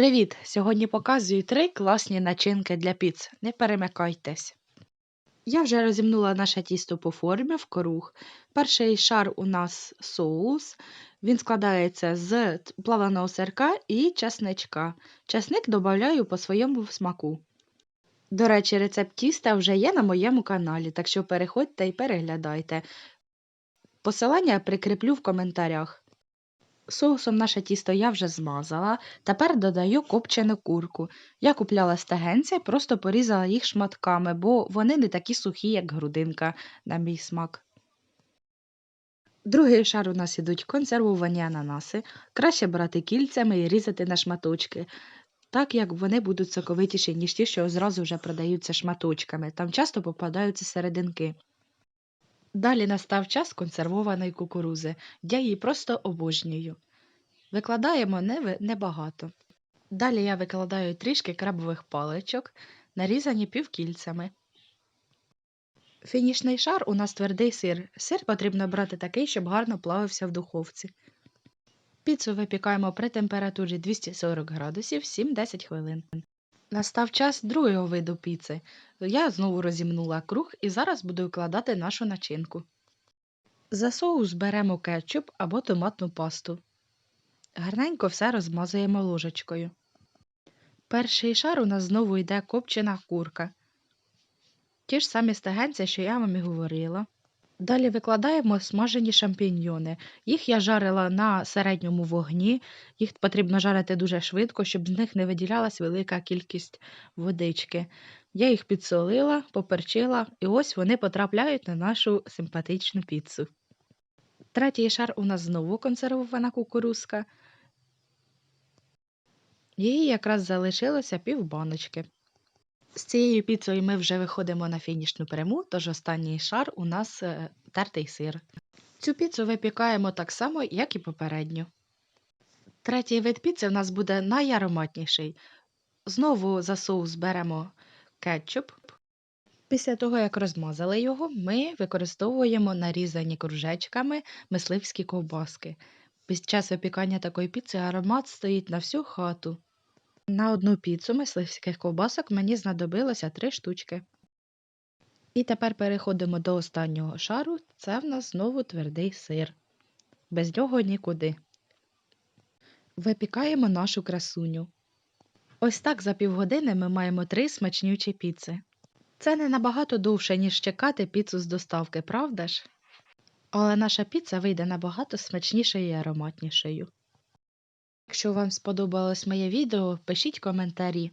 Привіт! Сьогодні показую три класні начинки для піц. Не перемикайтесь. Я вже розімнула наше тісто по формі в круг. Перший шар у нас соус. Він складається з плаваного сирка і чесничка. Чесник додаю по своєму смаку. До речі, рецепт тіста вже є на моєму каналі, так що переходьте і переглядайте. Посилання прикріплю в коментарях. Соусом наше тісто я вже змазала. Тепер додаю копчену курку. Я купляла стегенця і просто порізала їх шматками, бо вони не такі сухі, як грудинка, на мій смак. Другий шар у нас ідуть консервовані ананаси. Краще брати кільцями і різати на шматочки, так як вони будуть соковитіші, ніж ті, що зразу вже продаються шматочками. Там часто попадаються серединки. Далі настав час консервованої кукурузи. Я її просто обожнюю. Викладаємо неви- небагато. Далі я викладаю трішки крабових паличок, нарізані півкільцями. Фінішний шар у нас твердий сир. Сир потрібно брати такий, щоб гарно плавився в духовці. Піцу випікаємо при температурі 240 градусів 7-10 хвилин. Настав час другого виду піци. Я знову розімнула круг і зараз буду викладати нашу начинку. За соус беремо кетчуп або томатну пасту. Гарненько все розмазуємо ложечкою. Перший шар у нас знову йде копчена курка. Ті ж самі стегенці, що я вам і говорила. Далі викладаємо смажені шампіньйони. Їх я жарила на середньому вогні. Їх потрібно жарити дуже швидко, щоб з них не виділялась велика кількість водички. Я їх підсолила, поперчила, і ось вони потрапляють на нашу симпатичну піцу. Третій шар у нас знову консервована кукурузка. Її якраз залишилося півбаночки. З цією піцею ми вже виходимо на фінішну пряму, тож останній шар у нас е, тертий сир. Цю піцу випікаємо так само, як і попередню. Третій вид піци у нас буде найароматніший. Знову за соус беремо кетчуп. Після того, як розмазали його, ми використовуємо нарізані кружечками мисливські ковбаски. Під час випікання такої піци аромат стоїть на всю хату. На одну піцу мисливських ковбасок мені знадобилося три штучки. І тепер переходимо до останнього шару. Це в нас знову твердий сир. Без нього нікуди. Випікаємо нашу красуню. Ось так за півгодини ми маємо три смачнючі піци. Це не набагато довше, ніж чекати піцу з доставки, правда ж? Але наша піца вийде набагато смачнішою і ароматнішою. Якщо вам сподобалось моє відео, пишіть коментарі.